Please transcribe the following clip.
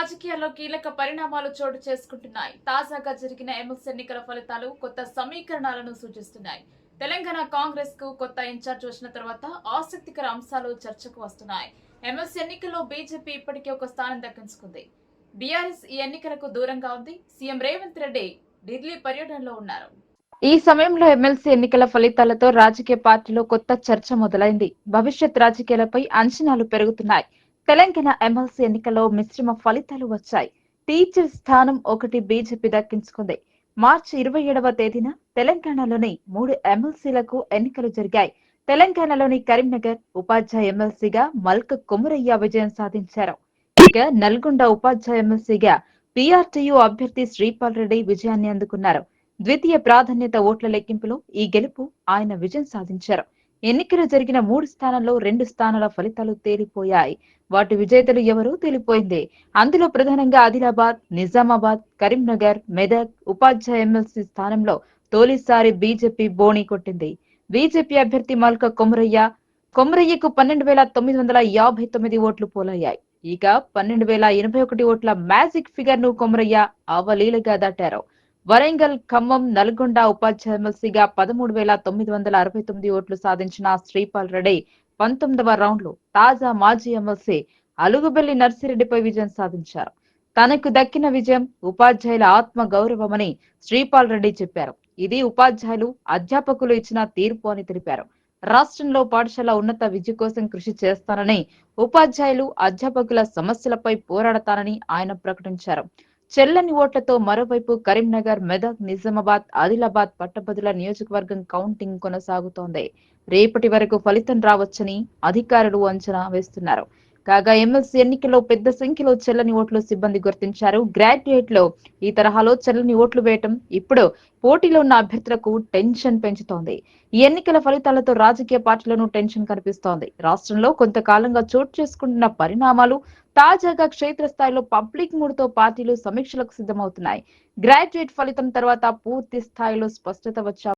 రాజకీయాల్లో కీలక పరిణామాలు చోటు చేసుకుంటున్నాయి. తాజాగా జరిగిన ఎమ్మెల్సీ ఎన్నికల ఫలితాలు కొత్త సమీకరణాలను సూచిస్తున్నాయి. తెలంగాణ కాంగ్రెస్కు కొత్త ఇన్ఛార్జ్ వచ్చిన తర్వాత ఆసక్తికర అంశాలు చర్చకు వస్తున్నాయి. ఎమ్మెల్సీ ఎన్నికల్లో బీజేపీ ఇప్పటికే ఒక స్థానం దక్కించుకుంది. బీఆర్ఎస్ ఈ ఎన్నికలకు దూరంగా ఉంది. సీఎం రేవంత్ రెడ్డి ఢిల్లీ పర్యటనలో ఉన్నారు. ఈ సమయంలో ఎమ్మెల్సీ ఎన్నికల ఫలితాలతో రాజకీయ పార్టీలో కొత్త చర్చ మొదలైంది. భవిష్యత్ రాజకీయాలపై అంచనాలు పెరుగుతున్నాయి. తెలంగాణ ఎమ్మెల్సీ ఎన్నికల్లో మిశ్రమ ఫలితాలు వచ్చాయి. టీచర్ స్థానం ఒకటి బీజేపీ దక్కించుకుంది. మార్చి ఇరవై ఏడవ తేదీన తెలంగాణలోని మూడు ఎమ్మెల్సీలకు ఎన్నికలు జరిగాయి. తెలంగాణలోని కరీంనగర్ ఉపాధ్యాయ ఎమ్మెల్సీగా మల్క కుమరయ్య విజయం సాధించారు. ఇక నల్గొండ ఉపాధ్యాయ ఎమ్మెల్సీగా పిఆర్టీయూ అభ్యర్థి శ్రీపాల్ రెడ్డి విజయాన్ని అందుకున్నారు. ద్వితీయ ప్రాధాన్యత ఓట్ల లెక్కింపులో ఈ గెలుపు ఆయన విజయం సాధించారు. ఎన్నికలు జరిగిన మూడు స్థానాల్లో రెండు స్థానాల ఫలితాలు తేలిపోయాయి. వాటి విజేతలు ఎవరో తేలిపోయింది. అందులో ప్రధానంగా ఆదిలాబాద్ నిజామాబాద్ కరీంనగర్ మెదక్ ఉపాధ్యాయ ఎమ్మెల్సీ స్థానంలో తొలిసారి బీజేపీ బోణి కొట్టింది. బీజేపీ అభ్యర్థి మల్క కొమరయ్య కొమరయ్యకు పన్నెండు వేల తొమ్మిది వందల యాభై తొమ్మిది ఓట్లు పోలయ్యాయి. ఇక పన్నెండు వేల ఎనభై ఒకటి ఓట్ల మ్యాజిక్ ఫిగర్ను కొమరయ్య అవలీలగా దాటారు. వరంగల్ ఖమ్మం నల్గొండ ఉపాధ్యాయ ఎమ్మెల్సీగా పదమూడు వేల తొమ్మిది వందల అరవై తొమ్మిది ఓట్లు సాధించిన శ్రీపాల్ రెడ్డి పంతొమ్మిదవ రౌండ్లో తాజా మాజీ ఎమ్మెల్సీ అలుగుబెల్లి నర్సిరెడ్డిపై విజయం సాధించారు. తనకు దక్కిన విజయం ఉపాధ్యాయుల ఆత్మ గౌరవమని శ్రీపాల్ రెడ్డి చెప్పారు. ఇది ఉపాధ్యాయులు అధ్యాపకులు ఇచ్చిన తీర్పు అని తెలిపారు. రాష్ట్రంలో పాఠశాల ఉన్నత విద్య కోసం కృషి చేస్తానని ఉపాధ్యాయులు అధ్యాపకుల సమస్యలపై పోరాడతానని ఆయన ప్రకటించారు. చెల్లని ఓట్లతో మరోవైపు కరీంనగర్ మెదక్ నిజామాబాద్ ఆదిలాబాద్ పట్టభద్రుల నియోజకవర్గం కౌంటింగ్ కొనసాగుతోంది. రేపటి వరకు ఫలితం రావచ్చని అధికారులు అంచనా వేస్తున్నారు. కాగా ఎమ్మెల్సీ ఎన్నికల్లో పెద్ద సంఖ్యలో చెల్లని ఓట్లు సిబ్బంది గుర్తించారు. గ్రాడ్యుయేట్లో ఈ తరహాలో చెల్లని ఓట్లు వేయటం ఇప్పుడు పోటీలో ఉన్న అభ్యర్థులకు టెన్షన్ పెంచుతోంది. ఈ ఎన్నికల ఫలితాలతో రాజకీయ పార్టీలను టెన్షన్ కనిపిస్తోంది. రాష్ట్రంలో కొంతకాలంగా చోటు చేసుకుంటున్న పరిణామాలు తాజాగా క్షేత్రస్థాయిలో పబ్లిక్ మూడుతో పార్టీలు సమీక్షలకు సిద్ధమవుతున్నాయి. గ్రాడ్యుయేట్ ఫలితం తర్వాత పూర్తి స్థాయిలో స్పష్టత వచ్చే